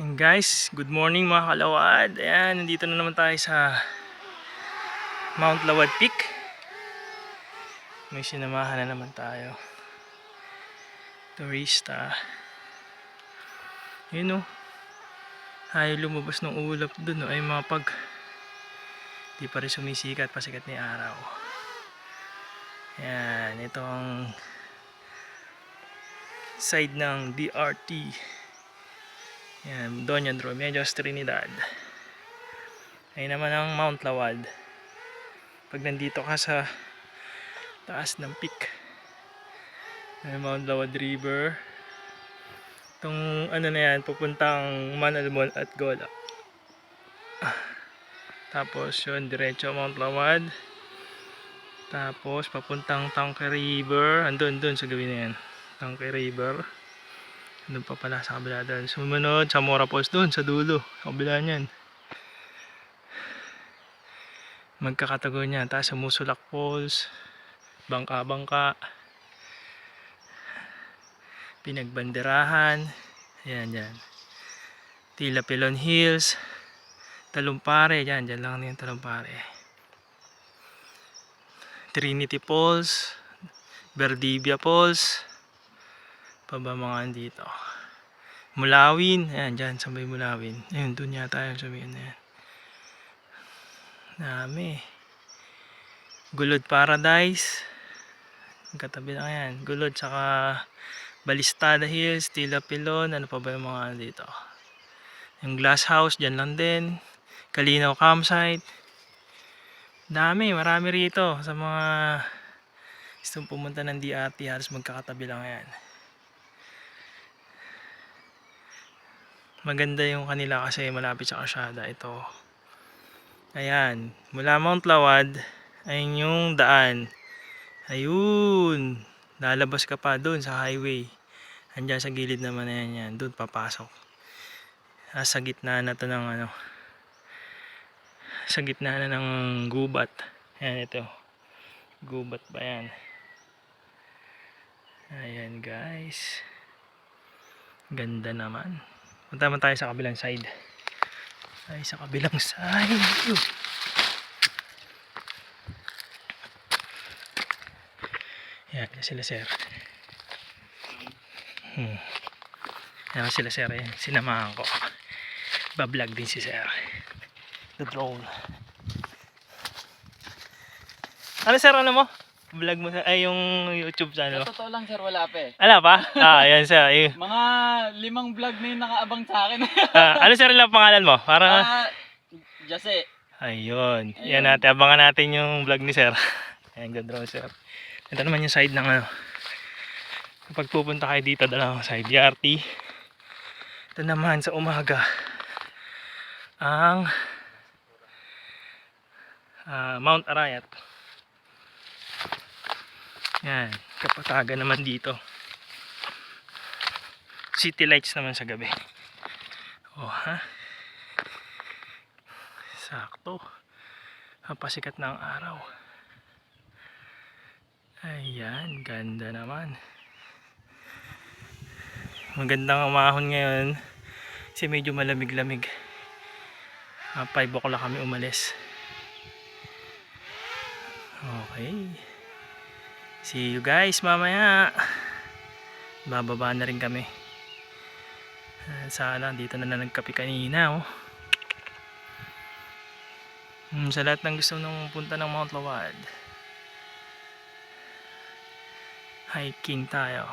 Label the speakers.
Speaker 1: And guys, good morning mga kalawad. Ayan, nandito na naman tayo sa Mount Lawad Peak. May sinamahan na naman tayo. Turista. Yun o. Ayaw lumabas ng ulap dun o. Ay mapag di pa rin sumisikat pasikat ni araw. Ayan, ito ang side ng DRT. Yan, Doña Dromedios Trinidad. Ayun naman ang Mount Lawad. Pag nandito ka sa taas ng peak. Ay, Mount Lawad River. Itong ano na yan, pupuntang Manalmon at Gola. Tapos yun, diretso Mount Lawad. Tapos papuntang Tangke River. Andun, dun sa gawin na yan. Tangke River. Doon pa pala sa kabila doon. Sumunod sa Mora Falls doon sa dulo. Sa kabila niyan. Magkakatago niyan. Tapos sa Musulak Falls. Bangka-bangka. Pinagbanderahan. Ayan, yan. Tila Pilon Hills. Talumpare. Yan, dyan lang yung Talumpare. Trinity Falls. Verdivia Falls pabamangan dito. Mulawin, ayan dyan sa may Mulawin. Ayun, dun yata yung sabihin na yan. Dami. Gulod Paradise. Katabi lang yan. Gulod, saka Balistada Hills, Tila Pilon, ano pa ba yung mga dito. Yung Glass House, dyan lang din. Kalinaw Campsite. Dami, marami rito sa mga gustong pumunta ng DRT halos magkakatabi lang yan. Maganda yung kanila kasi malapit sa kasyada. Ito. Ayan. Mula Mount Lawad ayun yung daan. Ayun. Lalabas ka pa doon sa highway. Andyan sa gilid naman na yan yan. Doon papasok. Ah, sa gitna na to ng ano. Sa gitna na ng gubat. Ayan ito. Gubat ba yan? Ayan guys. Ganda naman Punta naman tayo sa kabilang side. Ay, sa kabilang side. Yan, yan sila sir. Hmm. Yan sila sir. Yan, sinamahan ko. Bablog din si sir. The drone. Ano sir, ano mo? Vlog mo sa, ay yung YouTube channel mo.
Speaker 2: Sa totoo lang sir, wala pa eh.
Speaker 1: Ala pa? Ah, yan sir. Ay,
Speaker 2: Mga limang vlog na yung nakaabang sa akin.
Speaker 1: ah, ano sir lang pangalan mo? Para
Speaker 2: Ah, Jase.
Speaker 1: Ayun.
Speaker 2: Ayun.
Speaker 1: Yan natin. Abangan natin yung vlog ni Sir. Ayan, good draw, Sir. Ito naman yung side ng ano. Kapag pupunta kayo dito, dalawang side. DRT. Ito naman sa umaga. Ang ah, Mount Arayat. Yan. Kapataga naman dito. City lights naman sa gabi. Oh, ha? Sakto. Papasikat na ang araw. Ayan, ganda naman. Magandang umahon ngayon. Kasi medyo malamig-lamig. Uh, 5 o'clock kami umalis. Okay. See you guys mamaya. Bababa na rin kami. Ah, Sana dito na na nagkape kanina oh. Hmm, sa lahat ng gusto nung punta ng Mount Lawad. Hiking tayo.